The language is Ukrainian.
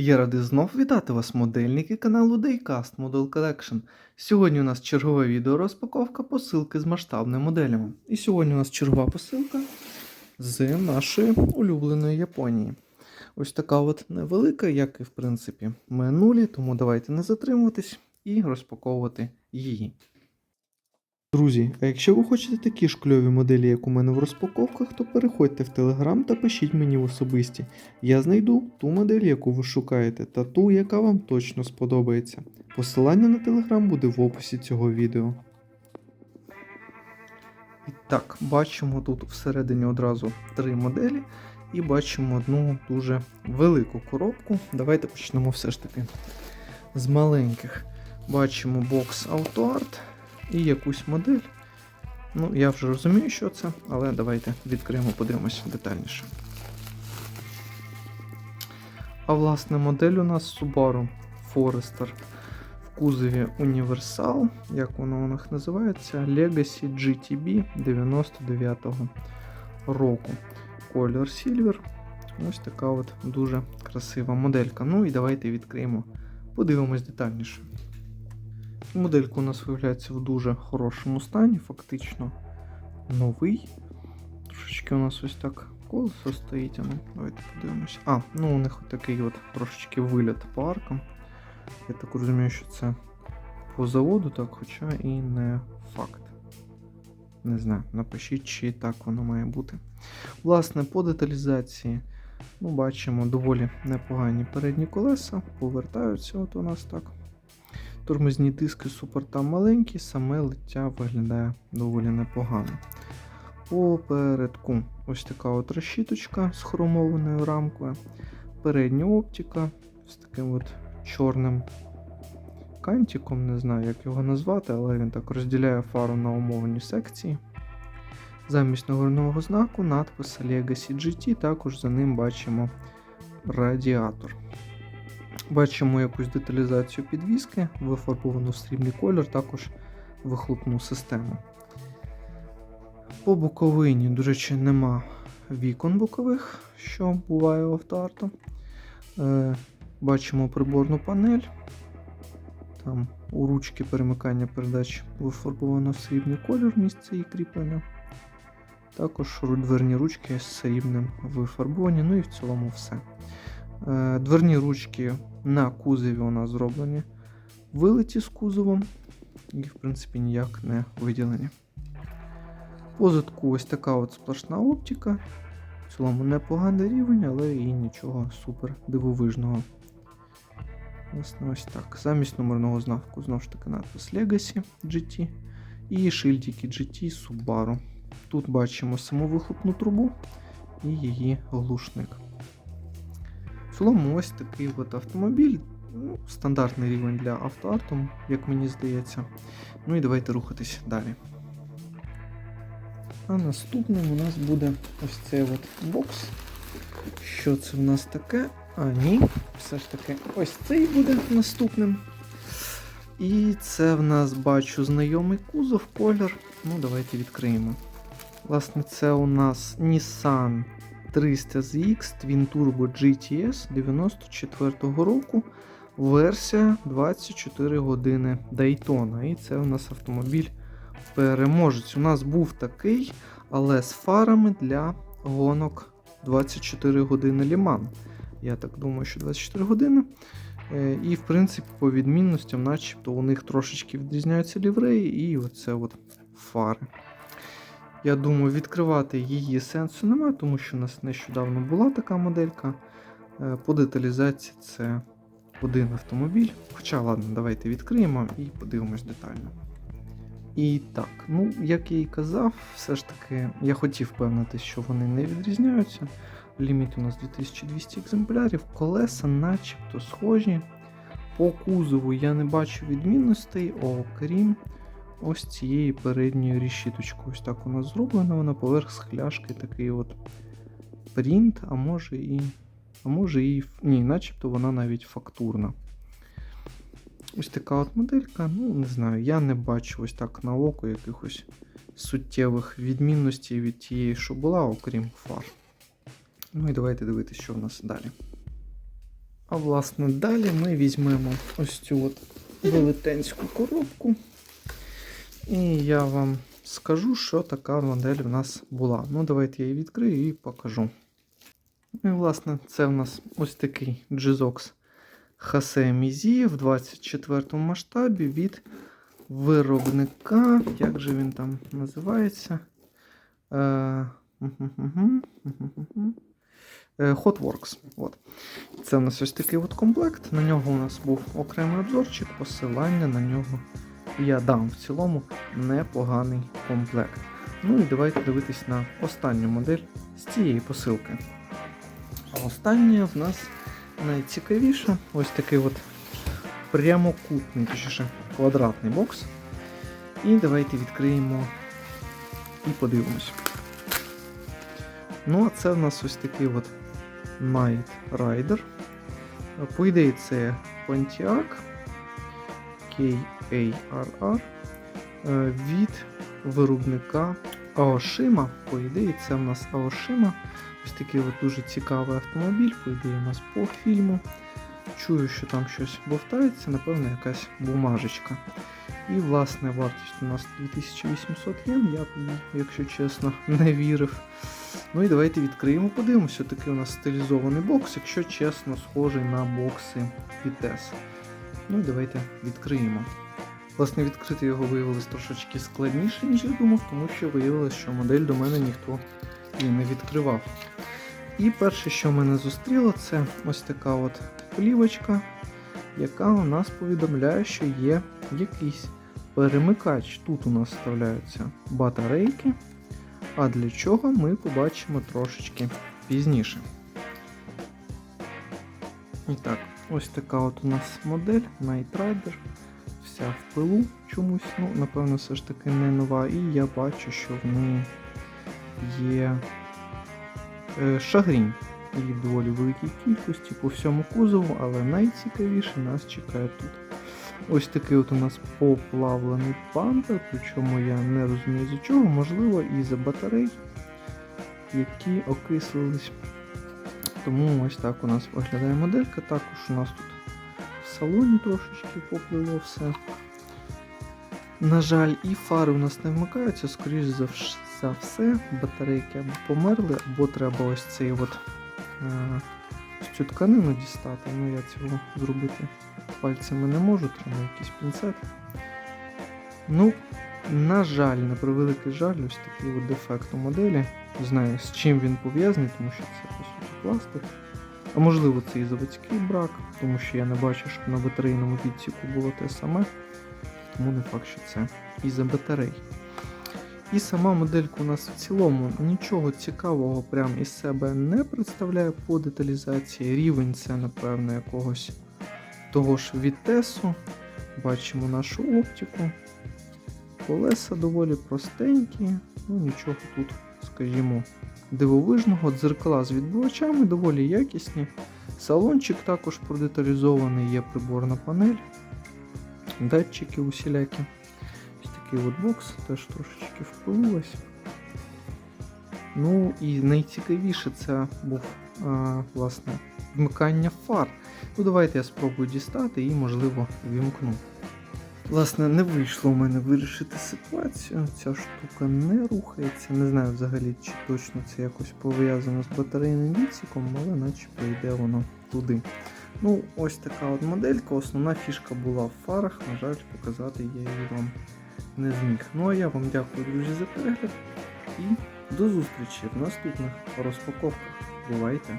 Я радий знов вітати вас, модельники каналу Daycast Model Collection. Сьогодні у нас чергове відео розпаковка посилки з масштабними моделями. І сьогодні у нас чергова посилка з нашої улюбленої Японії. Ось така от невелика, як і в принципі минулі, тому давайте не затримуватись і розпаковувати її. Друзі, а якщо ви хочете такі ж кльові моделі, як у мене в розпаковках, то переходьте в Телеграм та пишіть мені в особисті. Я знайду ту модель, яку ви шукаєте, та ту, яка вам точно сподобається. Посилання на Телеграм буде в описі цього відео. І так, бачимо тут всередині одразу три моделі і бачимо одну дуже велику коробку. Давайте почнемо все ж таки з маленьких. Бачимо бокс AutoArt і якусь модель. Ну, я вже розумію, що це, але давайте відкриємо, подивимося детальніше. А власне, модель у нас Subaru Forester в кузові Universal, як воно у них називається, Legacy GTB 99-го року. Колір Silver. Ось така от дуже красива моделька. Ну і давайте відкриємо, подивимось детальніше. Моделька у нас виявляється в дуже хорошому стані, фактично новий. Трошечки у нас ось так колесо стоїть. а Ну, давайте подивимося. А, ну у них такий от трошечки виліт по аркам. Я так розумію, що це по заводу, так, хоча і не факт. Не знаю, напишіть, чи так воно має бути. Власне, по деталізації, ну, бачимо доволі непогані передні колеса, повертаються от у нас так. Тормозні диски супер там маленькі, саме лиття виглядає доволі непогано. Попередку ось така от решіточка з хромованою рамкою. Передня оптика з таким от чорним кантиком, не знаю, як його назвати, але він так розділяє фару на умовні секції. Замість номерного знаку надпис Legacy GT, також за ним бачимо радіатор. Бачимо якусь деталізацію підвіски, вифарбовану в срібний колір, також вихлопну систему. По боковині, до речі, нема вікон бокових, що буває у автоарту. Е, бачимо приборну панель. Там у ручки перемикання передач вифарбовано в срібний колір місце її кріплення. Також дверні ручки з срібним вифарбовані, ну і в цілому все. Е, Дверні ручки на кузові у нас зроблені вилиті з кузовом і, в принципі, ніяк не виділені. Позадку ось така от сплошна оптика. В цілому непоганий рівень, але і нічого супер дивовижного. Власне, ось так. Замість номерного знаку знову ж таки надпис Legacy GT і шильдики GT Subaru. Тут бачимо саму вихлопну трубу і її глушник. Цілому ось такий от автомобіль. Ну, стандартний рівень для автоарту, як мені здається. Ну і давайте рухатись далі. А наступним у нас буде ось цей от бокс. Що це в нас таке? А, ні, все ж таки ось цей буде наступним. І це в нас бачу знайомий кузов, колір. Ну, давайте відкриємо. Власне, це у нас Nissan 300ZX Twin Turbo GTS 94-го року. Версія 24 години Daytona. І це у нас автомобіль переможець. У нас був такий, але з фарами для гонок 24 години Ліман. Я так думаю, що 24 години. Е, І, в принципі, по відмінностям, начебто, у них трошечки відрізняються лівреї і оце от фари. Я думаю, відкривати її сенсу немає, тому що у нас нещодавно була така моделька. Е, По деталізації це один автомобіль. Хоча, ладно, давайте відкриємо і подивимось детально. І так, ну, як я і казав, все ж таки я хотів впевнитися, що вони не відрізняються. Ліміт у нас 2200 екземплярів, колеса начебто схожі. По кузову я не бачу відмінностей, окрім ось цієї передньої рішіточки. Ось так у нас зроблено, вона поверх скляшки такий от принт, а може і. А може і. Ні, начебто вона навіть фактурна. Ось така от моделька. Ну, не знаю, я не бачу ось так на око якихось суттєвих відмінностей від тієї, що була, окрім фар. Ну і давайте дивитися, що в нас далі. А власне далі ми візьмемо ось цю от велетенську коробку. І я вам скажу, що така модель в нас була. Ну, давайте я її відкрию і покажу. Ну і, власне, це в нас ось такий Хасе Мізі в 24 масштабі від виробника. Як же він там називається? Е. Е, Hotworks. От. Це у нас ось такий от комплект. На нього у нас був окремий обзорчик, посилання на нього я дам в цілому непоганий комплект. Ну і давайте дивитись на останню модель з цієї посилки. А остання в нас найцікавіша ось такий от прямокутний, точніше квадратний бокс. І давайте відкриємо і подивимось. Ну, а це в нас ось такий от Night Rider. По ідеї, це Pontiac KARR е, від виробника Aoshima. По ідеї, це в нас Aoshima. Ось такий от дуже цікавий автомобіль, по ідеї, у нас по фільму. Чую, що там щось бовтається, напевно, якась бумажечка. І, власне, вартість у нас 2800 єн, я б якщо чесно, не вірив. Ну і давайте відкриємо, подивимося. Такий у нас стилізований бокс, якщо чесно, схожий на бокси Vitesse. Ну і давайте відкриємо. Власне, відкрити його виявилось трошечки складніше, ніж я думав, тому що виявилось, що модель до мене ніхто і не відкривав. І перше, що мене зустріло, це ось така от плівочка, яка у нас повідомляє, що є якийсь перемикач. Тут у нас вставляються батарейки, а для чого ми побачимо трошечки пізніше. І так, ось така от у нас модель Night Rider. Вся в пилу чомусь, ну, напевно, все ж таки не нова. І я бачу, що в неї є е, шагрінь. Її в доволі великій кількості по всьому кузову, але найцікавіше нас чекає тут. Ось такий от у нас поплавлений пампер, причому я не розумію за чого, можливо, і за батарей, які окислились. Тому ось так у нас виглядає моделька. Також у нас тут в салоні трошечки поплило все. На жаль, і фари у нас не вмикаються, скоріш за, за все, батарейки або померли, або треба ось цей от е, цю тканину дістати. Ну я цього зробити пальцями не можу, треба якийсь пінцет. Ну, на жаль, на превеликий жаль, ось такий от дефект у моделі. Не знаю, з чим він пов'язаний, тому що це пластик. А можливо це і заводський брак, тому що я не бачу, щоб на батарейному відсіку було те саме. Тому не факт, що це і за батарей. І сама моделька у нас в цілому нічого цікавого прям із себе не представляє по деталізації. Рівень це, напевно, якогось того ж Вітесу. Бачимо нашу оптику. Колеса доволі простенькі, ну нічого тут, скажімо, дивовижного. Дзеркала з відбивачами доволі якісні. Салончик також продеталізований, є приборна панель, датчики усілякі. Ось такий от бокс теж трошечки впилилось. Ну і найцікавіше це був а, власне вмикання фар. Ну давайте я спробую дістати і, можливо, вімкну. Власне, не вийшло у мене вирішити ситуацію. Ця штука не рухається. Не знаю взагалі, чи точно це якось пов'язано з батарейним відсіком, але начебто йде воно туди. Ну, ось така от моделька. Основна фішка була в фарах. На жаль, показати я її вам не зміг. Ну а я вам дякую, друзі, за перегляд і до зустрічі в наступних розпаковках. Бувайте!